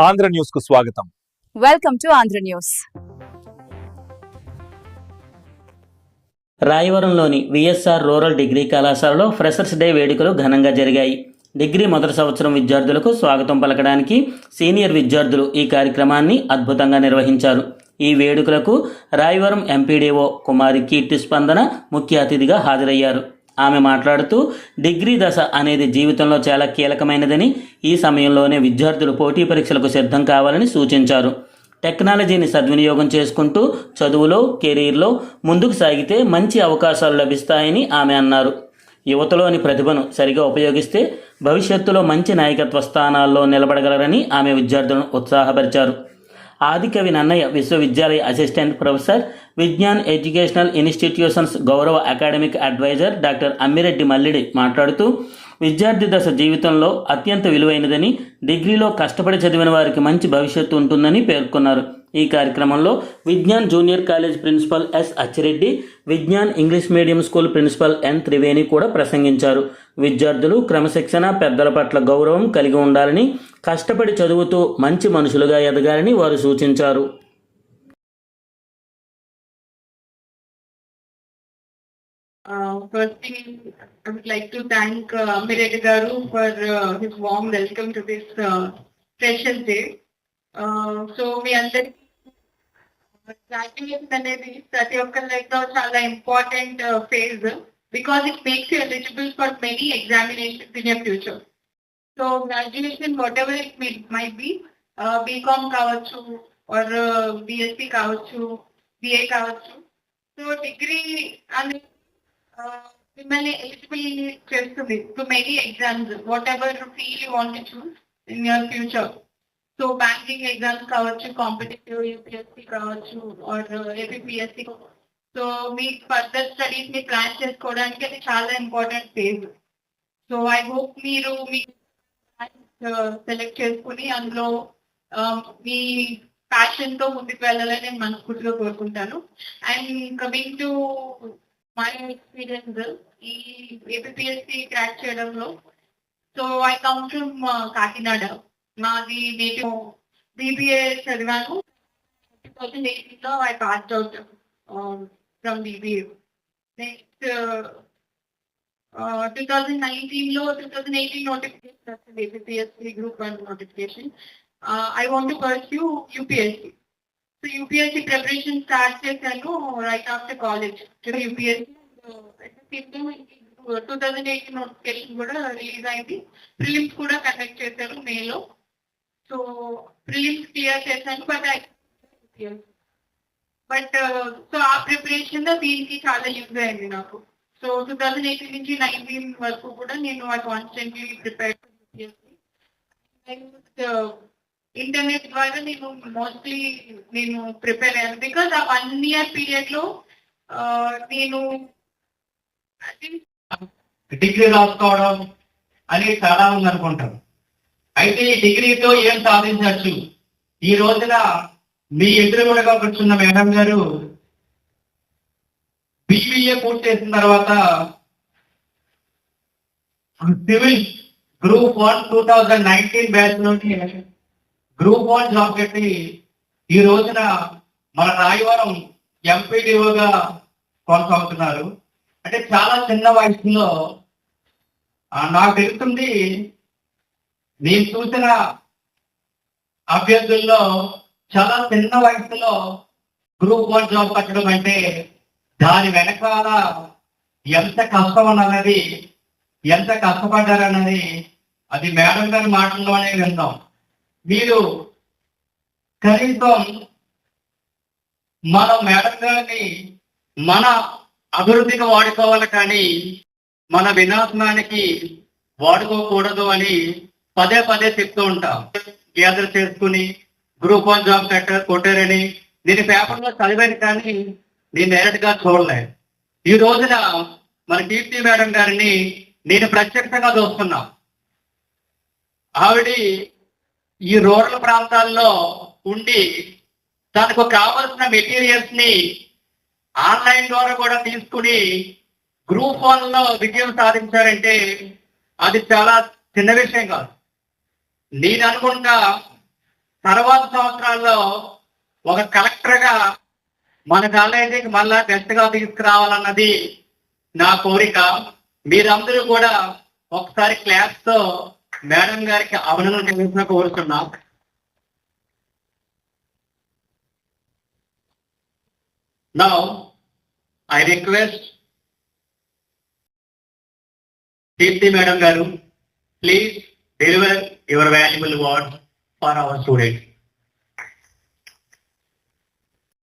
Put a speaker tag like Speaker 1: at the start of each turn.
Speaker 1: ఆంధ్ర న్యూస్కు స్వాగతం.
Speaker 2: Welcome to Andhra news
Speaker 3: రాయవరంలోని విఎస్ఆర్ రూరల్ డిగ్రీ కళాశాలలో ఫ్రెషర్స్ డే వేడుకలు ఘనంగా జరిగాయి. డిగ్రీ మొదటి సంవత్సరం విద్యార్థులకు స్వాగతం పలకడానికి సీనియర్ విద్యార్థులు ఈ కార్యక్రమాన్ని అద్భుతంగా నిర్వహించారు. ఈ వేడుకలకు రాయవరం ఎంపీడీఓ కుమారి కీర్తి స్పందన ముఖ్య అతిథిగా హాజరయ్యారు. ఆమె మాట్లాడుతూ డిగ్రీ దశ అనేది జీవితంలో చాలా కీలకమైనదని ఈ సమయంలోనే విద్యార్థులు పోటీ పరీక్షలకు సిద్ధం కావాలని సూచించారు. టెక్నాలజీని సద్వినియోగం చేసుకుంటూ చదువులో కెరీర్లో ముందుకు సాగితే మంచి అవకాశాలు లభిస్తాయని ఆమె అన్నారు. యువతలోని ప్రతిభను సరిగా ఉపయోగిస్తే భవిష్యత్తులో మంచి నాయకత్వ స్థానాల్లో నిలబడగలరని ఆమె విద్యార్థులను ఉత్సాహపరిచారు. ఆదికవి నన్నయ్య విశ్వవిద్యాలయ assistant professor Vignan educational institutions గౌరవ academic adviser doctor Ammireddy Mallidi మాట్లాడుతూ విద్యార్థి దశ జీవితంలో అత్యంత విలువైనదని డిగ్రీలో కష్టపడి చదివిన వారికి మంచి భవిష్యత్తు ఉంటుందని పేర్కొన్నారు. ఈ కార్యక్రమంలో Vignan junior college principal S Achireddy Vignan English medium school principal N Triveni కూడా ప్రసంగించారు విద్యార్థులు క్రమశిక్షణ పెద్దల పట్ల గౌరవం కలిగి ఉండాలని కష్టపడి చదువుతూ మంచి మనుషులుగా ఎదగాలని వారు సూచించారు
Speaker 4: Uh, I would like to thank uh, Garu for uh, his warm welcome to this uh, Day. Uh, So మీ అందరికి గ్రాడ్యుయేషన్ అనేది ప్రతి ఒక్కరి లైఫ్లో చాలా important phase because it makes you eligible for many examinations in your future so graduation whatever it might be BCom కావచ్చు or BSc కావచ్చు BA కావచ్చు so degree అనేది uh, మిమ్మల్ని ఎలిజిబుల్ చేస్తుంది to many exams whatever field you want choose in your future so banking exams కావచ్చు competitive UPSC కావచ్చు or APSC so మీ further స్టడీస్ని ప్లాన్ చేసుకోవడానికి అది చాలా important phase so I hope మీరు మీ సెలెక్ట్ uh, చేసుకుని అందులో um, మీ ప్యాషన్తో ముందుకు వెళ్ళాలని నేను మనస్ఫూర్తిగా కోరుకుంటాను. And coming to my experience ఈ ఏపీఎస్సి క్రాక్ చేయడంలో so I come from Kakinada. నాది నేను బీబీఏ చదివాను. టూ థౌజండ్ ఎయిటీన్లో I pass out from BBA next two thousand నైన్టీన్లో టూ థౌజండ్ ఎయిటీన్ నోటిఫికేషన్ వచ్చింది APSC group one notification. I want to pursue UPSC so UPSC preparation start చేశాను right after college UPSC two thousand eighteen notification కూడా release అయింది. Prelims కూడా conduct చేశారు మేలో so prelims clear చేశాను but but so ఆ preparation దీనికి చాలా యూజ్ అయింది నాకు సో టూ థౌజండ్ ఎయిటీన్ నుంచి నైన్టీన్ వరకు కూడా నేను ఐ కాన్స్టెంట్లీ ప్రిపేర్ ఇంటర్నెట్ ద్వారా నేను మోస్ట్లీ నేను ప్రిపేర్ అయ్యాను. బికాస్ ఆ వన్ ఇయర్ పీరియడ్లో నేను
Speaker 5: డిగ్రీ రాసుకోవడం అనేది చాలా ఉంది అనుకుంటాను అయితే ఈ డిగ్రీతో ఏం సాధించవచ్చు? ఈ రోజున మీ ఎదురుగుడగా కూర్చున్న మేడం గారు బీబీఏ పూర్తి చేసిన తర్వాత civil group one two thousand nineteen batch నుండి గ్రూప్ వన్ జాబ్ పెట్టి ఈ రోజున మన రాయవరం ఎంపీడీఓగా కొనసాగుతున్నారు. అంటే చాలా చిన్న వయసులో నాకు తెలుస్తుంది నేను చూసిన అభ్యర్థుల్లో చాలా చిన్న వయసులో గ్రూప్ వన్ జాబ్ కట్టడం అంటే దాని వెనకాల ఎంత కష్టం అన్నది ఎంత కష్టపడ్డారన్నది అది మేడం గారి మాటల్లోనే విందాం. మీరు కనీసం మన మేడం గారిని మన అభివృద్ధికి వాడుకోవాలి కానీ మన వినాశనానికి వాడుకోకూడదు అని పదే పదే చెప్తూ ఉంటాం. గ్యాదర్ చేసుకుని గ్రూప్ వన్ జాబ్ కట్టారు కొట్టారని నేను పేపర్లో చదివాను కానీ నేను డైరెక్ట్గా చూడలేదు ఈ రోజున మన కీర్తి మేడం గారిని నేను ప్రత్యక్షంగా చూస్తున్నా. ఆవిడ ఈ రూరల్ ప్రాంతాల్లో ఉండి తనకు కావలసిన మెటీరియల్స్ని ఆన్లైన్ ద్వారా కూడా తీసుకుని గ్రూప్ వన్లో విజయం సాధించారంటే అది చాలా చిన్న విషయం కాదు. నేను అనుకుంటా తర్వాత సంవత్సరాల్లో ఒక కలెక్టర్గా మన కాలేజీకి మళ్ళా బెస్ట్గా తీసుకురావాలన్నది నా కోరిక. మీరందరూ కూడా ఒకసారి క్లాస్తో మేడం గారికి అభినందన తెలిసిన కోరుతున్నా. Now I request Deepti madam గారు please deliver your valuable word for our students.